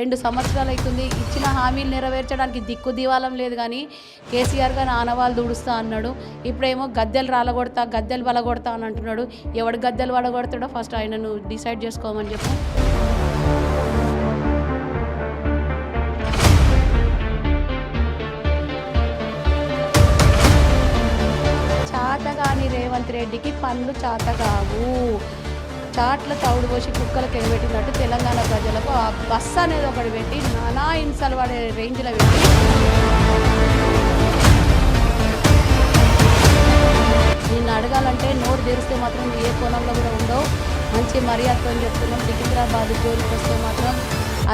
రెండు సంవత్సరాలు అవుతుంది. ఇచ్చిన హామీలు నెరవేర్చడానికి దిక్కు దివాలం లేదు కానీ కేసీఆర్ గారు ఆనవాళ్ళు దూడుస్తా అన్నాడు. ఇప్పుడేమో గద్దెలు రాలగొడతా గద్దెలు బలగొడతా అని అంటున్నాడు. ఎవడు గద్దెలు వడగొడతాడో ఫస్ట్ ఆయనను డిసైడ్ చేసుకోమని చెప్పి. చాతగాని రేవంత్ రెడ్డికి పనులు చాతగావు. తాట్ల చాట్ల తౌడు పోసి కుక్కలకు ఎగబెట్టినట్టు తెలంగాణ ప్రజలకు ఆ బస్సు అనేది ఒకటి పెట్టి నానా హింసలు పడే రేంజ్లో పెట్టి నిన్ను అడగాలంటే నోరు తెరిస్తే మాత్రం ఏ కోణంలో కూడా ఉండవు. మంచి మర్యాదతో చెప్తున్నాం. సికింద్రాబాద్ జోలికి వస్తే మాత్రం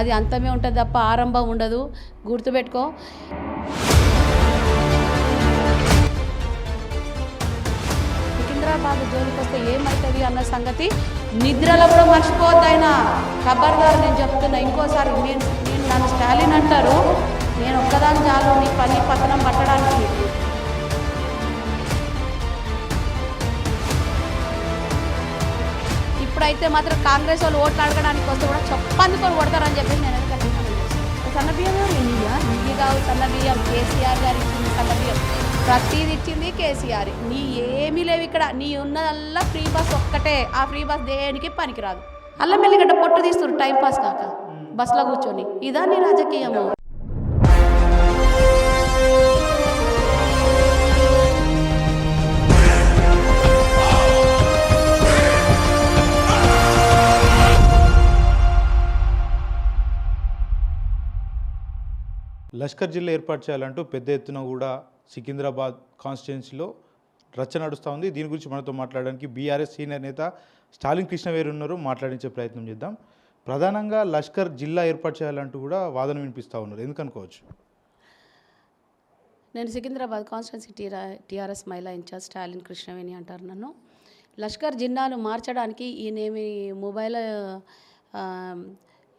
అది అంతమే ఉంటుంది తప్ప ఆరంభం ఉండదు. గుర్తుపెట్టుకో. సికింద్రాబాద్ జోలికి వస్తే ఏమవుతుంది అన్న సంగతి నిద్రలో కూడా మర్చిపోవద్దు ఆయన ఖబర్దార్ నేను చెప్తున్నా ఇంకోసారి నేను నేను నన్ను స్టాలిన్ అంటారు. నేను ఒక్కదాని చాలు నీ పని పతనం పట్టడానికి. ఇప్పుడైతే మాత్రం కాంగ్రెస్ వాళ్ళు ఓట్లు అడగడానికి వస్తే కూడా చప్పందుకొని కొడతారని చెప్పి నేను ఎందుకంటే సన్న బియ్యం కావు సన్న బియ్యం. కేసీఆర్ గారు ఇచ్చింది సన్న బియ్యం. ప్రతిది ఇచ్చింది కేసీఆర్. నీ ఏమీ లేవు ఇక్కడ. నీ ఉన్నదల్లా ఫ్రీ బస్ ఒక్కటే. ఆ ఫ్రీ బస్ దేనికి పనికిరాదు. అల్లం మెల్లిగడ్డ పొట్టు తీస్తారు టైం పాస్ కాక. బస్సులో కూర్చొని. ఇదా నీ రాజకీయము. లష్కర్ జిల్లా ఏర్పాటు చేయాలంటూ పెద్ద ఎత్తున కూడా సికింద్రాబాద్ కాన్స్టిట్యున్సీలో రచ్చ నడుస్తూ ఉంది. దీని గురించి మనతో మాట్లాడడానికి బీఆర్ఎస్ సీనియర్ నేత స్టాలిన్ కృష్ణవేరు ఉన్నారు. మాట్లాడించే ప్రయత్నం చేద్దాం. ప్రధానంగా లష్కర్ జిల్లా ఏర్పాటు చేయాలంటూ కూడా వాదన వినిపిస్తూ ఉన్నారు. ఎందుకనుకోవచ్చు? నేను సికింద్రాబాద్ కాన్స్టిట్యున్సీ టీఆర్ టీఆర్ఎస్ మహిళా ఇన్ఛార్జ్ స్టాలిన్ కృష్ణవేణి అంటారు నన్ను. లష్కర్ జిన్నాను మార్చడానికి ఈయనేమి మొబైల్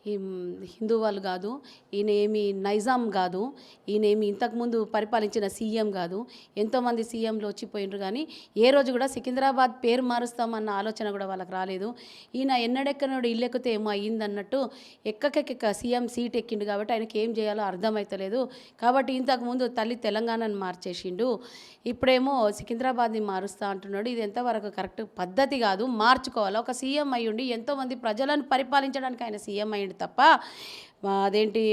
ఈ హిందూ వాళ్ళు కాదు ఈయన ఏమి నైజాం కాదు ఈయన ఏమి ఇంతకుముందు పరిపాలించిన సీఎం కాదు ఎంతోమంది సీఎంలు వచ్చిపోయినరు కానీ ఏ రోజు కూడా సికింద్రాబాద్ పేరు మారుస్తామన్న ఆలోచన కూడా వాళ్ళకి రాలేదు. ఈయన ఎన్నడెక్కనోడు ఇల్లు ఎక్కితే ఏమో అయ్యిందన్నట్టు ఎక్కకెక్క సీఎం సీట్ ఎక్కిండు కాబట్టి ఆయనకి ఏం చేయాలో అర్థమవుతలేదు కాబట్టి ఇంతకుముందు తల్లి తెలంగాణను మార్చేసిండు. ఇప్పుడేమో సికింద్రాబాద్ని మారుస్తా అంటున్నాడు. ఇది ఎంతవరకు కరెక్ట్ పద్ధతి కాదు మార్చుకోవాలి? ఒక సీఎం అయ్యుండి ఎంతోమంది ప్రజలను పరిపాలించడానికి ఆయన సీఎం అయ్యిండు. తప్ప అదేంటి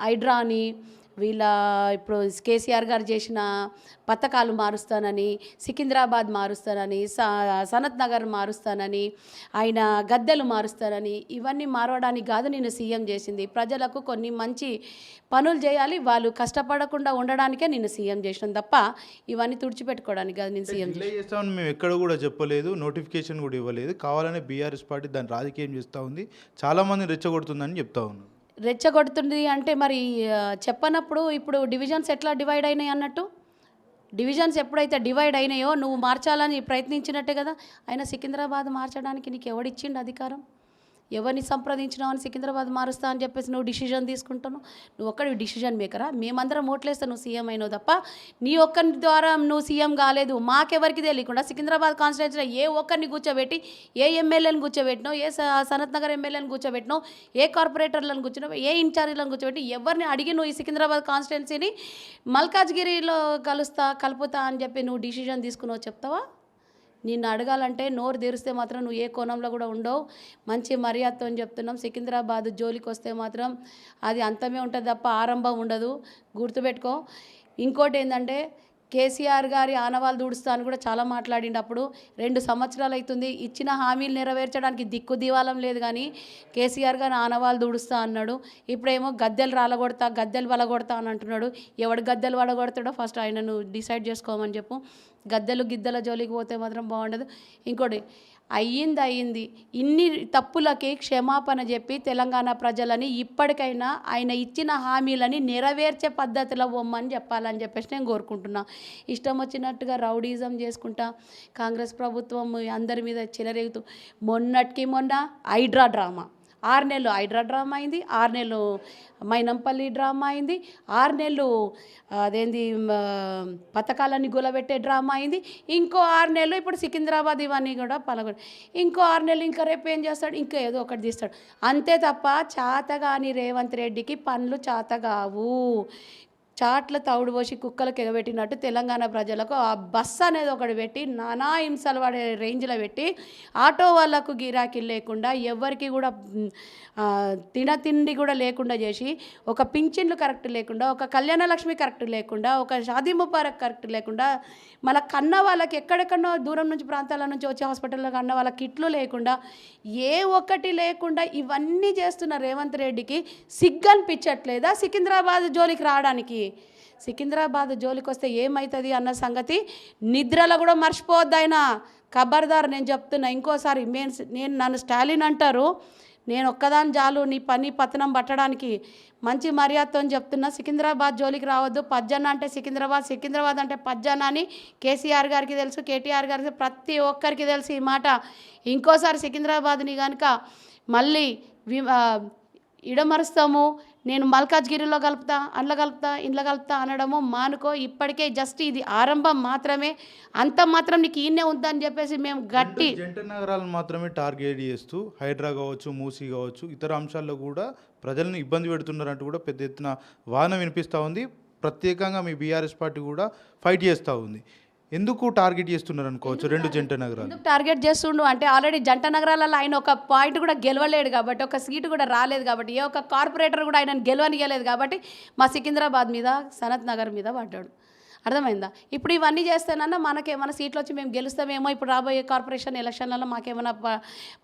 హైడ్రా అని వీళ్ళ ఇప్పుడు కేసీఆర్ గారు చేసిన పథకాలు మారుస్తానని సికింద్రాబాద్ మారుస్తానని సనత్ నగర్ మారుస్తానని ఆయన గద్దెలు మారుస్తానని ఇవన్నీ మారవడానికి కాదు నేను సీఎం చేసింది. ప్రజలకు కొన్ని మంచి పనులు చేయాలి వాళ్ళు కష్టపడకుండా ఉండడానికే నేను సీఎం చేసినాను తప్ప ఇవన్నీ తుడిచిపెట్టుకోవడానికి కాదు నేను సీఎం డిలే చేస్తామని మేము ఎక్కడ కూడా చెప్పలేదు నోటిఫికేషన్ కూడా ఇవ్వలేదు. కావాలనే బీఆర్ఎస్ పార్టీ దాన్ని రాజకీయం చేస్తూ ఉంది. చాలామంది రెచ్చగొడుతుందని చెప్తా ఉన్నారు రెచ్చగొడుతుంది అంటే మరి చెప్పనప్పుడు ఇప్పుడు డివిజన్స్ ఎట్లా డివైడ్ అయినాయి అన్నట్టు? డివిజన్స్ ఎప్పుడైతే డివైడ్ అయినాయో నువ్వు మార్చాలని ప్రయత్నించినట్టే కదా? అయినా సికింద్రాబాద్ మార్చడానికి నీకు ఎవడిచ్చిండు అధికారం? ఎవరిని సంప్రదించినావు అని సికింద్రాబాద్ మారుస్తా అని చెప్పేసి నువ్వు డిసిజన్ తీసుకుంటాను నువ్వు ఒక్కడి డిసిజన్ మేకరా? మేమందరం ఓట్లేస్తే నువ్వు సీఎం అయినావు తప్ప నీ ఒక్కరి ద్వారా నువ్వు సీఎం కాలేదు. మాకెవరికి తెలియకుండా సికింద్రాబాద్ కాన్స్టిట్యూన్సీలో ఏ ఒక్కరిని కూర్చోబెట్టి ఏ ఎమ్మెల్యేని కూర్చోబెట్టినావు ఏ స- సనత్ నగర్ ఎమ్మెల్యేని కూర్చోబెట్టినావు ఏ కార్పొరేటర్లను కూర్చున్నావు ఏ ఇన్ఛార్జీలను కూర్చోబెట్టి ఎవరిని అడిగి నువ్వు ఈ సికింద్రాబాద్ కాన్స్టిట్యున్సీని మల్కాజ్గిరిలో కలుస్తా కలుపుతా అని చెప్పి నువ్వు డిసిజన్ తీసుకున్నావు చెప్తావా? నిన్ను అడగాలంటే నోరు తెరిస్తే మాత్రం నువ్వు ఏ కోణంలో కూడా ఉండవు. మంచి మర్యాదతో అని చెప్తున్నాం. సికింద్రాబాద్ జోలికి వస్తే మాత్రం అది అంతమే ఉంటుంది తప్ప ఆరంభం ఉండదు. గుర్తుపెట్టుకో. ఇంకోటి ఏంటంటే కేసీఆర్ గారి ఆనవాళ్ళు దూడుస్తా అని కూడా చాలా మాట్లాడిండు. అప్పుడు రెండు సంవత్సరాలు అవుతుంది ఇచ్చిన హామీలు నెరవేర్చడానికి దిక్కు దివాలం లేదు కానీ కేసీఆర్ గారి ఆనవాళ్ళు దూడుస్తా అన్నాడు. ఇప్పుడేమో గద్దెలు రాలగొడతా గద్దెలు వలగొడతా అని అంటున్నాడు. ఎవడు గద్దెలు వడగొడతాడో ఫస్ట్ ఆయనను డిసైడ్ చేసుకోమని చెప్పు. గద్దెలు గిద్దెల జోలికి పోతే మాత్రం బాగుండదు. ఇంకోటి అయ్యింది అయ్యింది ఇన్ని తప్పులకి క్షమాపణ చెప్పి తెలంగాణ ప్రజలని ఇప్పటికైనా ఆయన ఇచ్చిన హామీలని నెరవేర్చే పద్ధతిలో బొమ్మని చెప్పాలని చెప్పేసి నేను కోరుకుంటున్నా. ఇష్టం వచ్చినట్టుగా రౌడీజం చేసుకుంటా కాంగ్రెస్ ప్రభుత్వం అందరి మీద చెలరేగుతూ మొన్నటికి మొన్న హైడ్రా డ్రామా. ఆరు నెలలు హైడ్రా డ్రామా అయింది ఆరు నెలలు మైనంపల్లి డ్రామా అయింది ఆరు నెలలు అదేంది పథకాలన్నీ గులబెట్టే డ్రామా అయింది. ఇంకో ఆరు నెలలు ఇప్పుడు సికింద్రాబాద్ ఇవన్నీ కూడా పలగొ ఇంకో ఆరు నెలలు ఇంకా రేపు ఏం చేస్తాడు? ఇంకా ఏదో ఒకటి తీస్తాడు. అంతే తప్ప చాతగాని రేవంత్ రెడ్డికి పనులు చాతగావు చాట్ల తౌడు పోసి కుక్కలకు ఎగబెట్టినట్టు తెలంగాణ ప్రజలకు ఆ బస్ అనేది ఒకటి పెట్టి నానా హింసలు పడే రేంజ్లో పెట్టి ఆటో వాళ్ళకు గిరాకీ లేకుండా ఎవరికి కూడా తినతిండి తిన తిండి కూడా లేకుండా చేసి ఒక పింఛన్లు కరెక్ట్ లేకుండా ఒక కళ్యాణలక్ష్మి కరెక్ట్ లేకుండా ఒక షాదీ ముబారక్ కరెక్ట్ లేకుండా మన కన్న వాళ్ళకి ఎక్కడెక్కడో దూరం నుంచి ప్రాంతాల నుంచి వచ్చే హాస్పిటల్లో కన్న వాళ్ళకి కిట్లు లేకుండా ఏ ఒక్కటి లేకుండా ఇవన్నీ చేస్తున్న రేవంత్ రెడ్డికి సిగ్గు అనిపించట్లేదా సికింద్రాబాద్ జోలికి రావడానికి? సికింద్రాబాద్ జోలికి వస్తే ఏమవుతుంది అన్న సంగతి నిద్రలో కూడా మర్చిపోవద్దు ఆయన. ఖబర్దార్ నేను చెప్తున్నా ఇంకోసారి నేను నేను నన్ను స్టాలిన్ అంటారు నేను ఒక్కదాని చాలు నీ పని పతనం పట్టడానికి మంచి మర్యాదతో చెప్తున్నా. సికింద్రాబాద్ జోలికి రావద్దు. పజ్జన్న అంటే సికింద్రాబాద్ సికింద్రాబాద్ అంటే పజ్జన్న అని కేసీఆర్ గారికి తెలుసు కేటీఆర్ గారికి ప్రతి ఒక్కరికి తెలుసు ఈ మాట. ఇంకోసారి సికింద్రాబాద్ని కనుక మళ్ళీ వి ఇడమరుస్తాము నేను మల్కాజ్గిరిలో కలుపుతా అండ్ల కలుపుతా ఇండ్ల కలుపుతా అనడము మానుకో ఇప్పటికే జస్ట్ ఇది ఆరంభం మాత్రమే. అంత మాత్రం నీకు ఈయనే ఉందని చెప్పేసి మేము గట్టి జంట నగరాలను మాత్రమే టార్గెట్ చేస్తూ హైడ్రా కావచ్చు మూసీ కావచ్చు ఇతర అంశాల్లో కూడా ప్రజలను ఇబ్బంది పెడుతున్నారంటూ కూడా పెద్ద ఎత్తున వాదన వినిపిస్తూ ఉంది. ప్రత్యేకంగా మీ బీఆర్ఎస్ పార్టీ కూడా ఫైట్ చేస్తూ ఉంది. ఎందుకు టార్గెట్ చేస్తున్నారు అనుకోవచ్చు? రెండు జంట నగరాలు. టార్గెట్ చేస్తుండు? అంటే ఆల్రెడీ జంట నగరాలలో ఆయన ఒక పాయింట్ కూడా గెలవలేడు కాబట్టి ఒక సీటు కూడా రాలేదు కాబట్టి ఏ ఒక్క కార్పొరేటర్ కూడా ఆయన గెలవనియలేదు కాబట్టి మా సికింద్రాబాద్ మీద సనత్ నగర్ మీద పడ్డాడు. అర్థమైందా? ఇప్పుడు ఇవన్నీ చేస్తేనన్నా మనకేమైనా సీట్లు వచ్చి మేము గెలుస్తామేమో ఇప్పుడు రాబోయే కార్పొరేషన్ ఎలక్షన్లలో మాకేమైనా ప-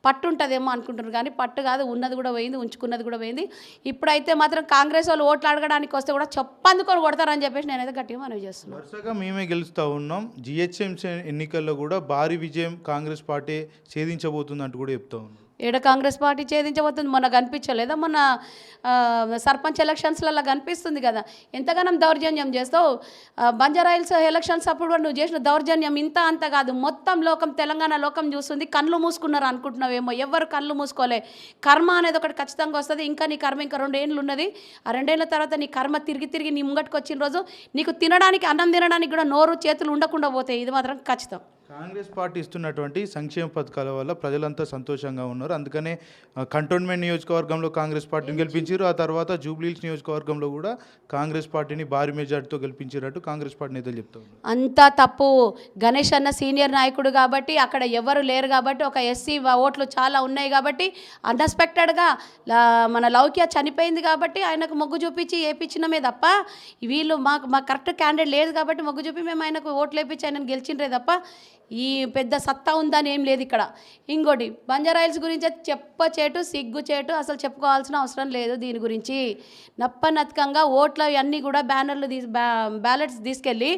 పట్టు ఉంటుందేమో అనుకుంటున్నారు. కానీ పట్టు కాదు ఉన్నది కూడా పోయింది ఉంచుకున్నది కూడా పోయింది. ఇప్పుడైతే మాత్రం కాంగ్రెస్ వాళ్ళు ఓట్లు అడగడానికి వస్తే కూడా చెప్పందుకొని కొడతారని చెప్పేసి నేనైతే గట్టిగా మనవి చేస్తున్నాను వరుసగా మేమే గెలుస్తూ ఉన్నాం. జిహెచ్ఎంసీ ఎన్నికల్లో కూడా భారీ విజయం కాంగ్రెస్ పార్టీ ఛేదించబోతుంది అంటూ కూడా చెప్తా ఉన్నాం. ఏడ కాంగ్రెస్ పార్టీ ఛేదించబోతుంది? మొన్న కనిపించలేదా? మొన్న సర్పంచ్ ఎలక్షన్స్లలో కనిపిస్తుంది కదా. ఎంతగానం దౌర్జన్యం చేస్తావు? బంజారాయిల్స్ ఎలక్షన్స్ అప్పుడు కూడా నువ్వు చేసిన దౌర్జన్యం ఇంత అంత కాదు. మొత్తం లోకం తెలంగాణ లోకం చూస్తుంది. కళ్ళు మూసుకున్నారు అనుకుంటున్నావేమో? ఎవరు కళ్ళు మూసుకోలే. కర్మ అనేది ఒకటి ఖచ్చితంగా వస్తుంది. ఇంకా నీ కర్మ ఇంకా రెండేళ్ళు ఉన్నది. ఆ రెండేళ్ళ తర్వాత నీ కర్మ తిరిగి తిరిగి నీ ముంగటికి వచ్చిన రోజు నీకు తినడానికి అన్నం తినడానికి కూడా నోరు చేతులు ఉండకుండా పోతాయి. ఇది మాత్రం ఖచ్చితం. కాంగ్రెస్ పార్టీ ఇస్తున్నటువంటి సంక్షేమ పథకాల వల్ల ప్రజలంతా సంతోషంగా ఉన్నారు. అందుకనే కంటోన్మెంట్ నియోజకవర్గంలో కాంగ్రెస్ పార్టీని గెలిపించారు. ఆ తర్వాత జూబ్లీహిల్స్ నియోజకవర్గంలో కూడా కాంగ్రెస్ పార్టీని భారీ మెజార్టీతో గెలిపించారంటూ కాంగ్రెస్ పార్టీ నేతలు చెప్తా ఉన్నారు. అంతా తప్పు. గణేష్ అన్న సీనియర్ నాయకుడు కాబట్టి అక్కడ ఎవరు లేరు కాబట్టి ఒక ఎస్సీ ఓట్లు చాలా ఉన్నాయి కాబట్టి అన్ఎక్స్పెక్టెడ్గా మన లౌక్య చనిపోయింది కాబట్టి ఆయనకు మొగ్గు చూపించి వేయించినమే తప్ప వీళ్ళు మాకు మాకు కరెక్ట్ క్యాండిడేట్ లేదు కాబట్టి మొగ్గు చూపి మేము ఆయనకు ఓట్లు వేయించి ఆయనను గెలిచిండ్రే తప్ప ఈ పెద్ద సత్తా ఉందని ఏం లేదు ఇక్కడ. ఇంకోటి బంజారాయిల్స్ గురించి చెప్ప చెప్పచేటు సిగ్గు చేటు అసలు చెప్పుకోవాల్సిన అవసరం లేదు దీని గురించి. నప్పనతకంగా ఓట్ల అన్నీ కూడా బ్యానర్లు తీసి బ్యా బ్యాలెట్స్ తీసుకెళ్ళి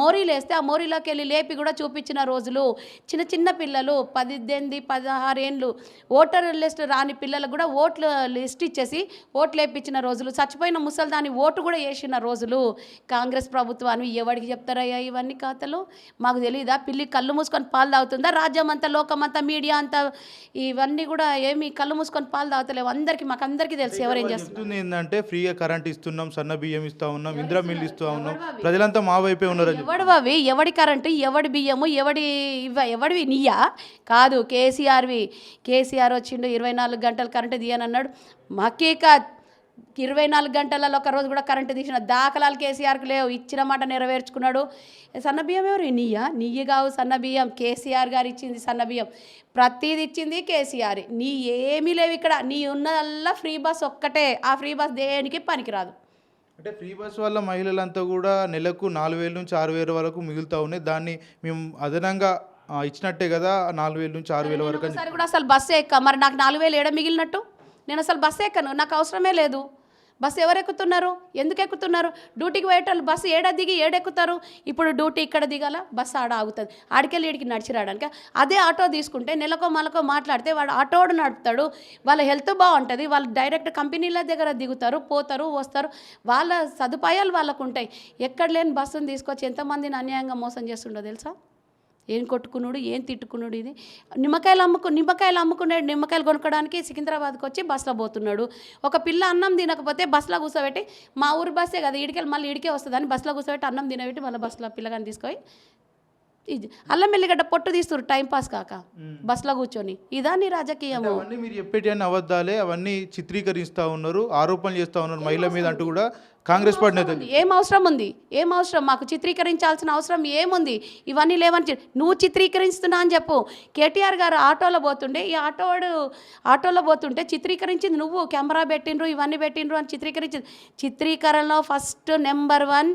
మోరీలు వేస్తే ఆ మోరీలోకి వెళ్ళి లేపి కూడా చూపించిన రోజులు. చిన్న చిన్న పిల్లలు పద్దెనిమిది పదహారు ఏండ్లు ఓటర్ లిస్ట్ రాని పిల్లలకు కూడా ఓట్లు లిస్ట్ ఇచ్చేసి ఓట్లు వేపించిన రోజులు. చచ్చిపోయిన ముసల్దాని ఓటు కూడా వేసిన రోజులు. కాంగ్రెస్ ప్రభుత్వాన్ని ఎవరికి చెప్తారయ్యా ఇవన్నీ కథలు మాకు తెలియదా పిల్లి కళ్ళు మూసుకొని పాలు తాగుతుందా? రాజ్యం అంతా లోకం అంతా మీడియా అంతా ఇవన్నీ కూడా ఏమి కళ్ళు మూసుకొని పాలు తాగుతలేవు. అందరికీ మాకు అందరికీ తెలుసు ఎవరేం చెప్తుంది ఏంటంటే ఫ్రీగా కరెంట్ ఇస్తున్నాం సన్న బియ్యం ఇస్తా ఉన్నాం ఇందిరా మిల్లు ఇస్తూ ఉన్నాం. ప్రజలంతా మా వైపే ఉన్నారని చెప్పి. ఎవడు అవి? ఎవడి కరెంటు? ఎవడి బియ్యము? ఎవడి ఇవ ఎవడివి? నీయా? కాదు కేసీఆర్వి. కేసీఆర్ వచ్చిండు ఇరవై నాలుగు గంటలు కరెంటు తీయనన్నాడు. మకీకత్ ఇరవై నాలుగు గంటలలో ఒక రోజు కూడా కరెంటు తీసిన దాఖలాలు కేసీఆర్కి లేవు. ఇచ్చిన మాట నెరవేర్చుకున్నాడు. సన్న బియ్యం ఎవరు? నీయా? నీయి కావు సన్న బియ్యం. కేసీఆర్ గారు ఇచ్చింది సన్న బియ్యం. ప్రతిది ఇచ్చింది కేసీఆర్. నీ ఏమీ లేవు ఇక్కడ. నీ ఉన్నదల్లా ఫ్రీ బస్ ఒక్కటే. ఆ ఫ్రీ బస్ దేనికి పనికిరాదు. అంటే ఫ్రీ బస్ వల్ల మహిళలంతా కూడా నెలకు నాలుగు వేల నుంచి ఆరు వేల వరకు మిగులుతూ ఉన్నాయి. దాన్ని మేము అదనంగా ఇచ్చినట్టే కదా నాలుగు వేల నుంచి ఆరు వేల వరకు కూడా అసలు బస్సు ఎక్క. మరి నాకు నాలుగు వేలు ఏడ మిగిలినట్టు? నేను అసలు బస్సు ఎక్కను నాకు అవసరమే లేదు. బస్సు ఎవరు ఎక్కుతున్నారు? ఎందుకు ఎక్కుతున్నారు? డ్యూటీకి పోయేటోళ్ళు బస్సు ఏడ దిగి ఏడెక్కుతారు ఇప్పుడు డ్యూటీ ఇక్కడ దిగాల బస్సు ఆడ ఆగుతుంది. ఆడికెళ్ళి ఈడికి నడిచి రావడానికి అదే ఆటో తీసుకుంటే నెలకో మలకో మాట్లాడితే వాడు ఆటోడు నడుపుతాడు. వాళ్ళ హెల్త్ బాగుంటుంది. వాళ్ళు డైరెక్ట్ కంపెనీల దగ్గర దిగుతారు పోతారు వస్తారు. వాళ్ళ సదుపాయాలు వాళ్ళకు ఉంటాయి ఎక్కడ లేని బస్సును తీసుకొచ్చి ఎంతమందిని అన్యాయంగా మోసం చేస్తుండో తెలుసా? ఏం కొట్టుకున్నాడు ఏం తిట్టుకున్నాడు ఇది? నిమ్మకాయలు అమ్ముకు నిమ్మకాయలు అమ్ముకున్నాడు నిమ్మకాయలు కొనుక్కోవడానికి సికింద్రాబాద్కి వచ్చి బస్సులో పోతున్నాడు. ఒక పిల్ల అన్నం తినకపోతే బస్సులో కూర్చోబెట్టి మా ఊరి బస్సే కదా ఇడికెళ్ళి మళ్ళీ ఇడికే వస్తుందని బస్సులో కూర్చోబెట్టి అన్నం తినబెట్టి మళ్ళీ బస్సులో పిల్లగాని తీసుకొని అల్లం ఎల్లిగడ్డ పొట్టు తీస్తారు టైం పాస్ కాక. బస్సులో కూర్చొని. ఇదా నీ రాజకీయము. అవన్నీ మీరు చెప్పేటి అబద్ధాలే అవన్నీ చిత్రీకరిస్తూ ఉన్నారు ఆరోపణలు చేస్తూ ఉన్నారు మహిళ మీద అంటూ కూడా కాంగ్రెస్ పార్టీ నేతలు. ఏం అవసరం ఉంది? ఏం అవసరం? మాకు చిత్రీకరించాల్సిన అవసరం ఏముంది? ఇవన్నీ లేవని నువ్వు చిత్రీకరిస్తున్నా అని చెప్పు. కేటీఆర్ గారు ఆటోలో పోతుండే ఈ ఆటోవాడు ఆటోలో పోతుంటే చిత్రీకరించింది నువ్వు. కెమెరా పెట్టిండ్రు ఇవన్నీ పెట్టిండ్రు అని చిత్రీకరించింది. చిత్రీకరణలో first number one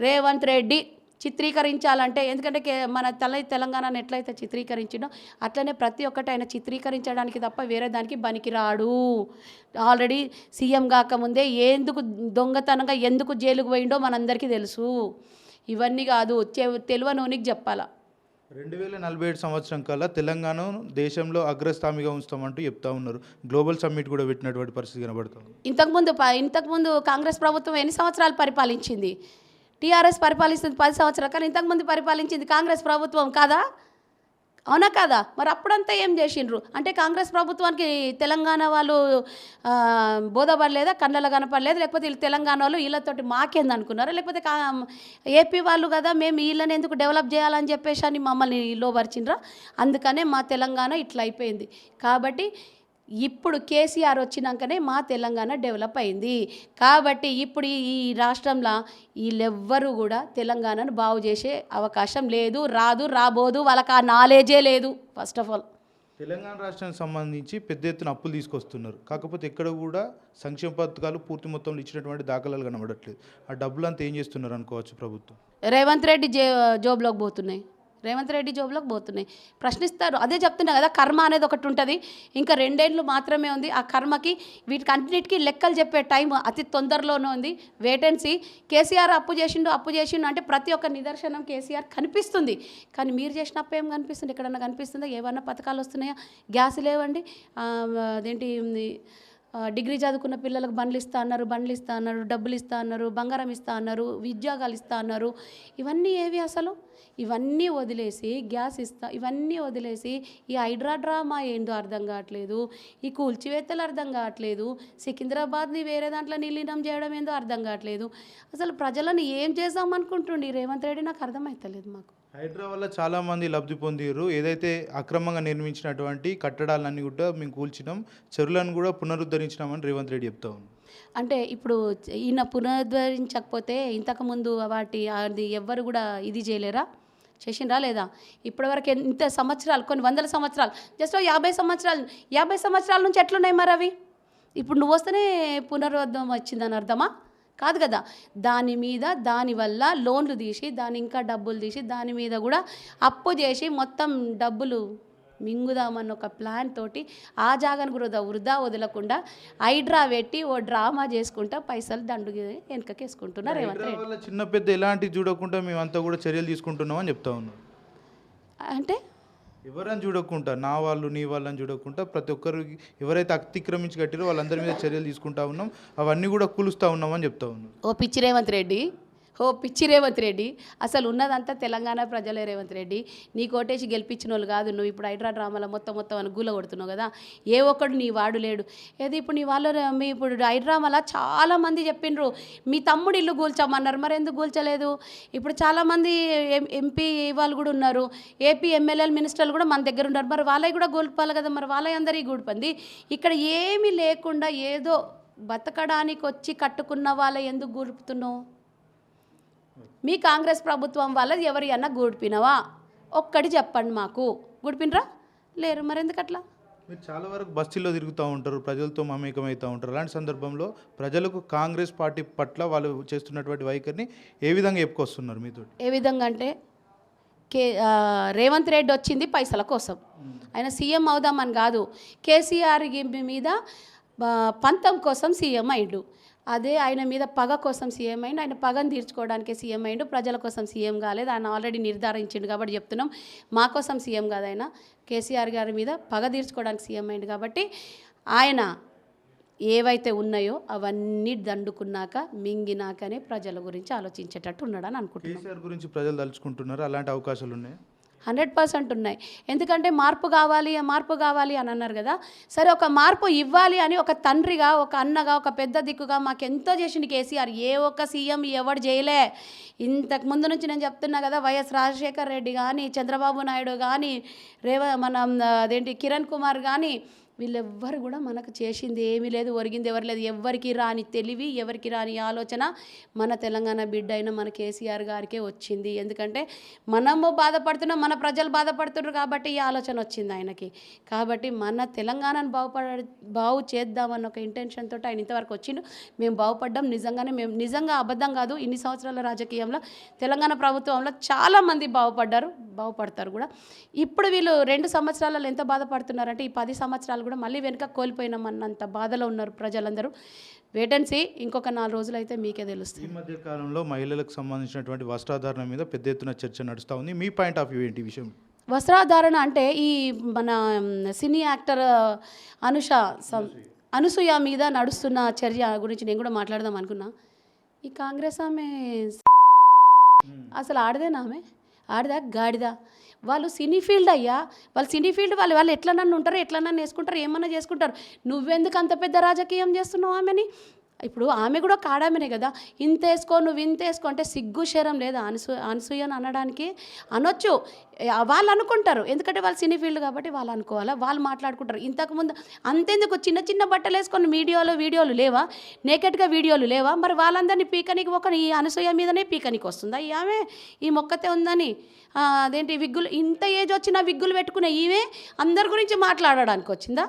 Revanth Reddy. చిత్రీకరించాలంటే ఎందుకంటే మన తల తెలంగాణను ఎట్లయితే చిత్రీకరించిండో అట్లనే ప్రతి ఒక్కటి ఆయన చిత్రీకరించడానికి తప్ప వేరే దానికి పనికిరాడు. ఆల్రెడీ సీఎం కాకముందే ఎందుకు దొంగతనంగా ఎందుకు జైలుకు పోయిండో మనందరికీ తెలుసు. ఇవన్నీ కాదు చె- తెలియనోనికి చెప్పాలా. రెండు వేల నలభై ఏడు సంవత్సరం కల్లా తెలంగాణ దేశంలో అగ్రస్థామిగా ఉంచుతామంటూ చెప్తా ఉన్నారు. గ్లోబల్ సమ్మిట్ కూడా పెట్టినటువంటి పరిస్థితి కనబడుతుంది. ఇంతకుముందు ఇంతకుముందు కాంగ్రెస్ ప్రభుత్వం ఎన్ని సంవత్సరాలు పరిపాలించింది? టీఆర్ఎస్ పరిపాలిస్తుంది పది సంవత్సరాలు. కానీ ఇంతకుముందు పరిపాలించింది కాంగ్రెస్ ప్రభుత్వం కాదా? అవునా కాదా? మరి అప్పుడంతా ఏం చేసిండ్రు? అంటే కాంగ్రెస్ ప్రభుత్వానికి తెలంగాణ వాళ్ళు బోధపడలేదా? కళ్ళలో కనపడలేదు? లేకపోతే వీళ్ళు తెలంగాణ వాళ్ళు వీళ్ళతోటి మాకేంది అనుకున్నారా? లేకపోతే కా ఏపీ వాళ్ళు కదా మేము వీళ్ళని ఎందుకు డెవలప్ చేయాలని చెప్పేసి అని మమ్మల్ని లోపరిచిండ్రా? అందుకనే మా తెలంగాణ ఇట్లా అయిపోయింది. కాబట్టి ఇప్పుడు కేసీఆర్ వచ్చినాకనే మా తెలంగాణ డెవలప్ అయింది. కాబట్టి ఇప్పుడు ఈ- ఈ రాష్ట్రంలో వీళ్ళెవ్వరూ కూడా తెలంగాణను బాగు చేసే అవకాశం లేదు రాదు రాబోదు వాళ్ళకి ఆ నాలెడ్జే లేదు ఫస్ట్ ఆఫ్ ఆల్ తెలంగాణ రాష్ట్రానికి సంబంధించి పెద్ద ఎత్తున అప్పులు తీసుకొస్తున్నారు. కాకపోతే ఎక్కడ కూడా సంక్షేమ పథకాలు పూర్తి మొత్తంలో ఇచ్చినటువంటి దాఖలాలు కనబడట్లేదు. ఆ డబ్బులు అంతా ఏం చేస్తున్నారు అనుకోవచ్చు ప్రభుత్వం? రేవంత్ రెడ్డి జే జోబులోకి పోతున్నాయి. రేవంత్ రెడ్డి జోబులోకి పోతున్నాయి. ప్రశ్నిస్తారు. అదే చెప్తున్నా కదా కర్మ అనేది ఒకటి ఉంటుంది. ఇంకా రెండేళ్ళు మాత్రమే ఉంది. ఆ కర్మకి వీటికి అన్నిటికీ లెక్కలు చెప్పే టైం అతి తొందరలోనే ఉంది. వేటెన్సీ కేసీఆర్ అప్పు చేసిండు అప్పు చేసిండు అంటే ప్రతి ఒక్క నిదర్శనం కేసీఆర్ కనిపిస్తుంది. కానీ మీరు చేసిన అప్పు ఏం కనిపిస్తుంది? ఎక్కడన్నా కనిపిస్తుందా? ఏమన్నా పథకాలు వస్తున్నాయా? గ్యాస్ లేవండి. అదేంటి డిగ్రీ చదువుకున్న పిల్లలకు బండ్లు ఇస్తా అన్నారు బండ్లు ఇస్తా అన్నారు డబ్బులు ఇస్తా అన్నారు బంగారం ఇస్తా అన్నారు ఉద్యోగాలు ఇస్తా అన్నారు. ఇవన్నీ ఏవి అసలు? ఇవన్నీ వదిలేసి గ్యాస్ ఇస్తా ఇవన్నీ వదిలేసి ఈ హైడ్రా డ్రామా ఏందో అర్థం కావట్లేదు ఈ కూల్చివేత్తలు అర్థం కావట్లేదు సికింద్రాబాద్ని వేరే దాంట్లో నిలీనం చేయడం ఏందో అర్థం కావట్లేదు. అసలు ప్రజలను ఏం చేద్దాం అనుకుంటుండి రేవంత్ రెడ్డి నాకు అర్థమవుతలేదు మాకు. హైడ్రా వల్ల చాలా మంది లబ్ధి పొందిరు ఏదైతే అక్రమంగా నిర్మించినటువంటి కట్టడాలన్నీ కూడా మేము కూల్చినాం చెరువులను కూడా పునరుద్ధరించినామని రేవంత్ రెడ్డి చెప్తా ఉన్నాం అంటే ఇప్పుడు ఈయన పునరుద్ధరించకపోతే ఇంతకుముందు వాటి అది ఎవ్వరు కూడా ఇది చేయలేరా? చేసిండ్రా లేదా? ఇప్పటివరకు ఇంత సంవత్సరాలు కొన్ని వందల సంవత్సరాలు జస్ట్ యాభై సంవత్సరాలు యాభై సంవత్సరాల నుంచి ఎట్లున్నాయి మరి అవి? ఇప్పుడు నువ్వు వస్తేనే పునరుద్ధం వచ్చిందని అర్థమా? కాదు కదా. దాని మీద దానివల్ల లోన్లు తీసి దాని ఇంకా డబ్బులు తీసి దాని మీద కూడా అప్పు చేసి మొత్తం డబ్బులు మింగుదామన్న ఒక ప్లాన్ తోటి ఆ జాగాను వృధా వృధా వదలకుండా హైడ్రా పెట్టి ఓ డ్రామా చేసుకుంటా పైసలు దండు వెనకకేసుకుంటున్నారు రేవంత్ రెడ్డి. చిన్న పెద్ద ఎలాంటి చూడకుండా మేమంతా కూడా చర్యలు తీసుకుంటున్నాం అని చెప్తా ఉన్నాం. అంటే? ఎవరని చూడకుండా నా వాళ్ళు నీ వాళ్ళని చూడకుండా ప్రతి ఒక్కరు ఎవరైతే అతిక్రమించి కట్టారో వాళ్ళందరి మీద చర్యలు తీసుకుంటా ఉన్నాం అవన్నీ కూడా కూలుస్తూ ఉన్నామని చెప్తా ఉన్నాం. ఓ పిచ్చి రేవంత్ రెడ్డి. ఓ పిచ్చి రేవంత్ రెడ్డి. అసలు ఉన్నదంతా తెలంగాణ ప్రజలే రేవంత్ రెడ్డి. నీ కోటేసి గెలిపించిన వాళ్ళు కాదు నువ్వు ఇప్పుడు హైడ్రా డ్రామాలో మొత్తం మొత్తం అని గూల కొడుతున్నావు కదా. ఏ ఒక్కడు నీ వాడు లేడు. ఏది ఇప్పుడు నీ వాళ్ళు మీ ఇప్పుడు హైడ్రామాలో చాలామంది చెప్పిండ్రు మీ తమ్ముడు ఇల్లు కూల్చామన్నారు మరి ఎందుకు కూల్చలేదు ఇప్పుడు చాలామంది ఎం- ఎంపీ వాళ్ళు కూడా ఉన్నారు. ఏపీ ఎమ్మెల్యేలు మినిస్టర్లు కూడా మన దగ్గర ఉన్నారు. మరి వాళ్ళవి కూడా గోల్పాలి కదా మరి వాళ్ళ అందరికీ గూడిపంది. ఇక్కడ ఏమీ లేకుండా ఏదో బతకడానికి వచ్చి కట్టుకున్న వాళ్ళ ఎందుకు గురుపుతున్నావు మీ కాంగ్రెస్ ప్రభుత్వం వల్ల ఎవరి అన్నా గూడిపినవా? ఒక్కటి చెప్పండి మాకు. గూడిపినరా? లేరు. మరి ఎందుకు అట్లా మీరు చాలా వరకు బస్తీల్లో తిరుగుతూ ఉంటారు ప్రజలతో మమేకమవుతూ ఉంటారు. అలాంటి సందర్భంలో ప్రజలకు కాంగ్రెస్ పార్టీ పట్ల వాళ్ళు చేస్తున్నటువంటి వైఖరిని ఏ విధంగా చెప్పుకొస్తున్నారు మీతో ఏ విధంగా అంటే కే రేవంత్ రెడ్డి వచ్చింది పైసల కోసం. ఆయన సీఎం అవుదామని కాదు. కేసీఆర్ మీద పంతం కోసం సీఎం అయిండు. అదే ఆయన మీద పగ కోసం సీఎం అయిండు. ఆయన పగను తీర్చుకోవడానికి సీఎం అయిండు. ప్రజల కోసం సీఎం కాలేదు. ఆయన ఆల్రెడీ నిర్ధారించిండు కాబట్టి చెప్తున్నాం. మా కోసం సీఎం కాదు ఆయన. కేసీఆర్ గారి మీద పగ తీర్చుకోవడానికి సీఎం అయిండు కాబట్టి ఆయన ఏవైతే ఉన్నాయో అవన్నీ దండుకున్నాక మింగినాకనే ప్రజల గురించి ఆలోచించేటట్టు ఉన్నాడని అనుకుంటున్నాను కేసీఆర్ గురించి ప్రజలు తలుచుకుంటున్నారు? అలాంటి అవకాశాలు ఉన్నాయి? హండ్రెడ్ పర్సెంట్ ఉన్నాయి. ఎందుకంటే మార్పు కావాలి మార్పు కావాలి అని అన్నారు కదా. సరే ఒక మార్పు ఇవ్వాలి అని ఒక తండ్రిగా ఒక అన్నగా ఒక పెద్ద దిక్కుగా మాకు ఎంతో చేసింది కేసీఆర్. ఏ ఒక్క సీఎం ఎవడు చేయలే. ఇంతకు ముందు నుంచి నేను చెప్తున్నా కదా వైఎస్ రాజశేఖర్ రెడ్డి కానీ చంద్రబాబు నాయుడు కానీ రేవ మన అదేంటి కిరణ్ కుమార్ కానీ వీళ్ళెవ్వరు కూడా మనకు చేసింది ఏమీ లేదు ఒరిగింది ఎవరు లేదు. ఎవరికి రాని తెలివి ఎవరికి రాని ఆలోచన మన తెలంగాణ బిడ్డ అయిన మన కేసీఆర్ గారికే వచ్చింది. ఎందుకంటే మనము బాధపడుతున్నాం మన ప్రజలు బాధపడుతున్నారు కాబట్టి ఈ ఆలోచన వచ్చింది ఆయనకి. కాబట్టి మన తెలంగాణను బాగుపడ బాగు చేద్దామన్న ఒక ఇంటెన్షన్ తోటి ఆయన ఇంతవరకు వచ్చిండు. మేము బాగుపడ్డాం నిజంగానే మేము నిజంగా అబద్ధం కాదు. ఇన్ని సంవత్సరాల రాజకీయంలో తెలంగాణ ప్రభుత్వంలో చాలామంది బాగుపడ్డారు బాగుపడతారు కూడా. ఇప్పుడు వీళ్ళు రెండు సంవత్సరాలలో ఎంత బాధపడుతున్నారంటే ఈ పది సంవత్సరాలు కూడా మళ్ళీ వెనుక కోల్పోయినామన్నంత బాధలో ఉన్నారు ప్రజలందరూ. వేటన్సీ ఇంకొక నాలుగు రోజులు అయితే మీకే తెలుస్తుంది. ఈ మధ్య కాలంలో మహిళలకు సంబంధించినటువంటి వస్త్రాధారణ మీద పెద్ద ఎత్తున చర్చ నడుస్తూ ఉంది. మీ పాయింట్ ఆఫ్ వ్యూ ఏంటి విషయం? వస్త్రాధారణ అంటే ఈ మన సినీ యాక్టర్ అనుష అనసూయ మీద నడుస్తున్న చర్య గురించి నేను కూడా మాట్లాడదాం అనుకున్నా. ఈ కాంగ్రెస్ ఆమె అసలు ఆడదేనా ఆమె? ఆడదా? గాడిదా. వాళ్ళు సినీ ఫీల్డ్ అయ్యా. వాళ్ళు సినీ ఫీల్డ్ వాళ్ళు వాళ్ళు ఎట్లా నన్ను ఉంటారు ఎట్లా నన్ను వేసుకుంటారు ఏమన్నా చేసుకుంటారు. నువ్వెందుకు అంత పెద్ద రాజకీయం చేస్తున్నావు ఆమెని? ఇప్పుడు ఆమె కూడా కాడామెనే కదా. ఇంత వేసుకో నువ్వు ఇంత వేసుకో అంటే సిగ్గు శరం లేదా. అనసూ అనసూయని అనడానికి అనొచ్చు. వాళ్ళు అనుకుంటారు. ఎందుకంటే వాళ్ళు సినీ ఫీల్డ్ కాబట్టి వాళ్ళు అనుకోవాలా. వాళ్ళు మాట్లాడుకుంటారు. ఇంతకుముందు అంతెందుకు? చిన్న చిన్న బట్టలు వేసుకొని వీడియోలు వీడియోలు లేవా? నేకెట్గా వీడియోలు లేవా? మరి వాళ్ళందరినీ పీకనికి ఒక ఈ అనసూయ మీదనే పీకనికి వస్తుందా ఈ ఆమె? ఈ మొక్కతే ఉందని? అదేంటి విగ్గులు? ఇంత ఏజ్ వచ్చిన విగ్గులు పెట్టుకునే ఈమె అందరి గురించి మాట్లాడడానికి వచ్చిందా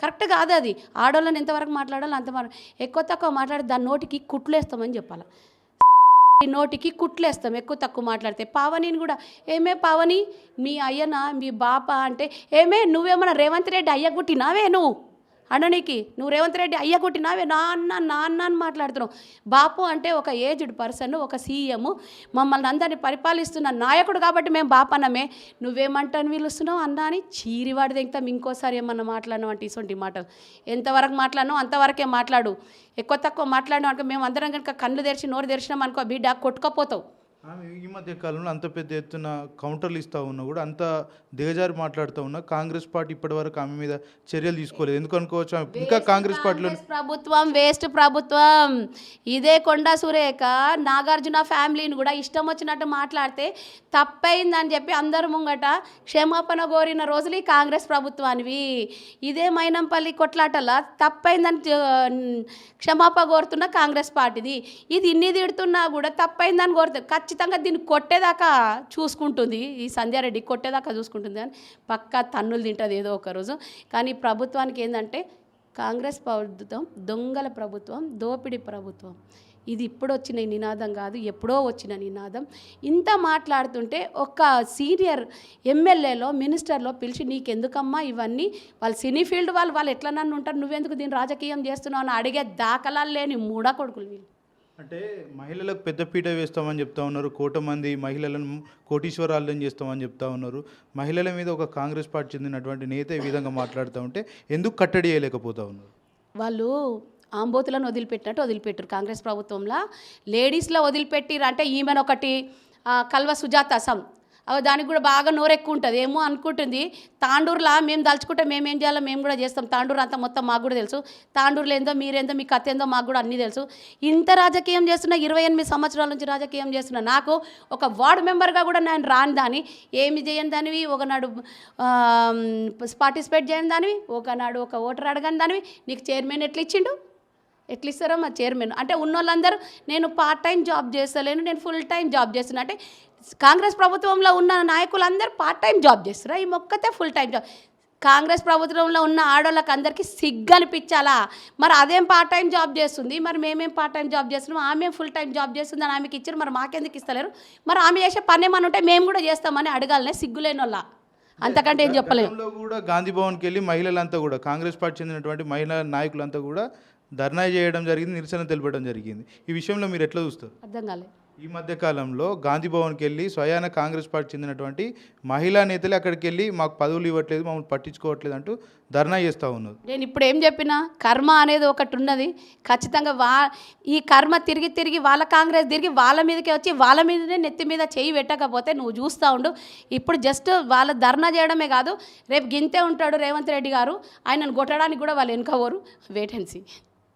కరెక్ట్ కాదు అది. ఆడవాళ్ళని ఎంతవరకు మాట్లాడాలో అంత ఎక్కువ తక్కువ మాట్లాడి దాని నోటికి కుట్లేస్తామని చెప్పాలి. ఈ నోటికి కుట్లేస్తాం ఎక్కువ తక్కువ మాట్లాడితే. పావనిని కూడా ఏమే పావని? మీ అయ్యనా మీ బాప అంటే ఏమే నువ్వేమన్నా రేవంత్ రెడ్డి అయ్య కుట్టినావే నువ్వు? అననీకి నువ్వు రేవంత్ రెడ్డి అయ్య కొట్టినావే నాన్న నాన్న అని మాట్లాడుతున్నావు. బాపు అంటే ఒక ఏజ్డ్ పర్సన్ ఒక సీఎం. మమ్మల్ని అందరినీ పరిపాలిస్తున్న నాయకుడు కాబట్టి మేము బాపన్నమే నువ్వేమంటాను పిలుస్తున్నావు అన్న అని చీరివాడి దిగుతాం ఇంకోసారి ఏమన్నా మాట్లాడినావు అంటే ఇటువంటి మాటలు. ఎంతవరకు మాట్లాడినావు అంతవరకే మాట్లాడు. ఎక్కువ తక్కువ మాట్లాడినావు అనుకో మేము అందరం కనుక కళ్ళు తెరిచి నోరు తెరిచినాం అనుకో బిడ్డ కొట్టుకపోతావు. ఆమె ఈ మధ్య కాలంలో అంత పెద్ద ఎత్తున కౌంటర్లు ఇస్తూ ఉన్నా కూడా అంత దిగజారి మాట్లాడుతూ ఉన్నా కాంగ్రెస్ పార్టీ ఇప్పటివరకు ఆమె మీద చర్యలు తీసుకోలేదు. ఎందుకు అనుకోవచ్చు? ఆమె ఇంకా కాంగ్రెస్ పార్టీలో ప్రభుత్వం వేస్ట్ ప్రభుత్వం. ఇదే కొండా సురేఖ నాగార్జున ఫ్యామిలీని కూడా ఇష్టం వచ్చినట్టు మాట్లాడితే తప్పైందని చెప్పి అందరు ముంగట క్షమాపణ కోరిన రోజులు ఈ కాంగ్రెస్ ప్రభుత్వానివి. ఇదే మైనంపల్లి కొట్లాటల తప్పైందని క్షమాపణ కోరుతున్న కాంగ్రెస్ పార్టీది. ఇది ఇన్ని తిడుతున్నా కూడా తప్పైందని కోరుతుంది ఖచ్చితంగా దీన్ని కొట్టేదాకా చూసుకుంటుంది. ఈ సంధ్యారెడ్డి కొట్టేదాకా చూసుకుంటుంది అని పక్కా తన్నులు తింటుంది ఏదో ఒక రోజు. కానీ ప్రభుత్వానికి ఏంటంటే కాంగ్రెస్ ప్రభుత్వం దొంగల ప్రభుత్వం దోపిడీ ప్రభుత్వం. ఇది ఇప్పుడు వచ్చిన నినాదం కాదు ఎప్పుడో వచ్చిన నినాదం. ఇంత మాట్లాడుతుంటే ఒక సీనియర్ ఎమ్మెల్యేలో మినిస్టర్లో పిలిచి నీకెందుకమ్మా ఇవన్నీ? వాళ్ళు సినీ ఫీల్డ్ వాళ్ళు వాళ్ళు ఎట్లా నన్ను ఉంటారు? నువ్వెందుకు దీన్ని రాజకీయం చేస్తున్నావు అని అడిగే దాఖలాలు లేని మూడా కొడుకులు వీళ్ళు. అంటే మహిళలకు పెద్దపీట వేస్తామని చెప్తా ఉన్నారు. కోట మంది మహిళలను కోటీశ్వరాలను చేస్తామని చెప్తా ఉన్నారు. మహిళల మీద ఒక కాంగ్రెస్ పార్టీ చెందినటువంటి నేత ఈ విధంగా మాట్లాడుతూ ఉంటే ఎందుకు కట్టడి చేయలేకపోతా ఉన్నారు? వాళ్ళు ఆంబోతులను వదిలిపెట్టినట్టు వదిలిపెట్టారు కాంగ్రెస్ ప్రభుత్వంలో. లేడీస్లో వదిలిపెట్టిరంటే ఈమెను ఒకటి కల్వ సుజాత సమ్ దానికి కూడా బాగా నోరెక్కువ ఉంటుంది ఏమో అనుకుంటుంది తాండూరులా మేము దలుచుకుంటే మేము ఏం చేయాలో మేము కూడా చేస్తాం. తాండూరు అంతా మొత్తం మాకు కూడా తెలుసు. తాండూరులో ఏందో మీరేందో మీ కథ ఏందో మాకు కూడా అన్నీ తెలుసు. ఇంత రాజకీయం చేస్తున్న ఇరవై ఎనిమిది సంవత్సరాల నుంచి రాజకీయం చేస్తున్నా నాకు ఒక వార్డు మెంబర్గా కూడా నేను రాని దాని ఏమి చేయని దానివి ఒకనాడు పార్టిసిపేట్ చేయని దానివి ఒకనాడు ఒక ఓటర్ అడగని దానివి నీకు చైర్మన్ ఎట్లా ఇచ్చిండు? ఎట్లా ఇస్తారో మా చైర్మన్. అంటే ఉన్నోళ్ళందరూ నేను పార్ట్ టైం జాబ్ చేస్తలేను నేను ఫుల్ టైం జాబ్ చేస్తున్నా. అంటే కాంగ్రెస్ ప్రభుత్వంలో ఉన్న నాయకులందరూ పార్ట్ టైం జాబ్ చేస్తారు ఈ మొక్కతే ఫుల్ టైం జాబ్ కాంగ్రెస్ ప్రభుత్వంలో ఉన్న ఆడవాళ్ళకి అందరికీ సిగ్గు అనిపించాలా? మరి అదేం పార్ట్ టైం జాబ్ చేస్తుంది? మరి మేమేం పార్ట్ టైం జాబ్ చేస్తున్నాం? ఆమె ఫుల్ టైం జాబ్ చేస్తుంది అని ఆమెకి ఇచ్చారు. మరి మాకెందుకు ఇస్తలేరు? మరి ఆమె చేసే పని ఏమని ఉంటే మేము కూడా చేస్తామని అడగాలనే సిగ్గులేని వాళ్ళ. అంతకంటే ఏం చెప్పలేము గతంలో కూడా గాంధీ భవన్కి వెళ్ళి మహిళలంతా కూడా కాంగ్రెస్ పార్టీ చెందినటువంటి మహిళా నాయకులంతా కూడా ధర్నా చేయడం జరిగింది నిరసన తెలపడం జరిగింది. ఈ విషయంలో మీరు ఎట్లా చూస్తారు? అర్థం కాలేదు ఈ మధ్య కాలంలో గాంధీ భవన్కి వెళ్ళి స్వయాన కాంగ్రెస్ పార్టీ చెందినటువంటి మహిళా నేతలు అక్కడికి వెళ్ళి మాకు పదవులు ఇవ్వట్లేదు మమ్మల్ని పట్టించుకోవట్లేదు అంటూ ధర్నా చేస్తూ ఉన్నారు. నేను ఇప్పుడు ఏం చెప్పినా కర్మ అనేది ఒకటి ఉన్నది. ఖచ్చితంగా వా ఈ కర్మ తిరిగి తిరిగి వాళ్ళ కాంగ్రెస్ తిరిగి వాళ్ళ మీదకే వచ్చి వాళ్ళ మీదనే నెత్తి మీద చేయి పెట్టకపోతే నువ్వు చూస్తూ ఉండు. ఇప్పుడు జస్ట్ వాళ్ళ ధర్నా చేయడమే కాదు రేపు గింతే ఉంటాడు రేవంత్ రెడ్డి గారు. ఆయనను కొట్టడానికి కూడా వాళ్ళు వెనుకపోరు వేటెన్సీ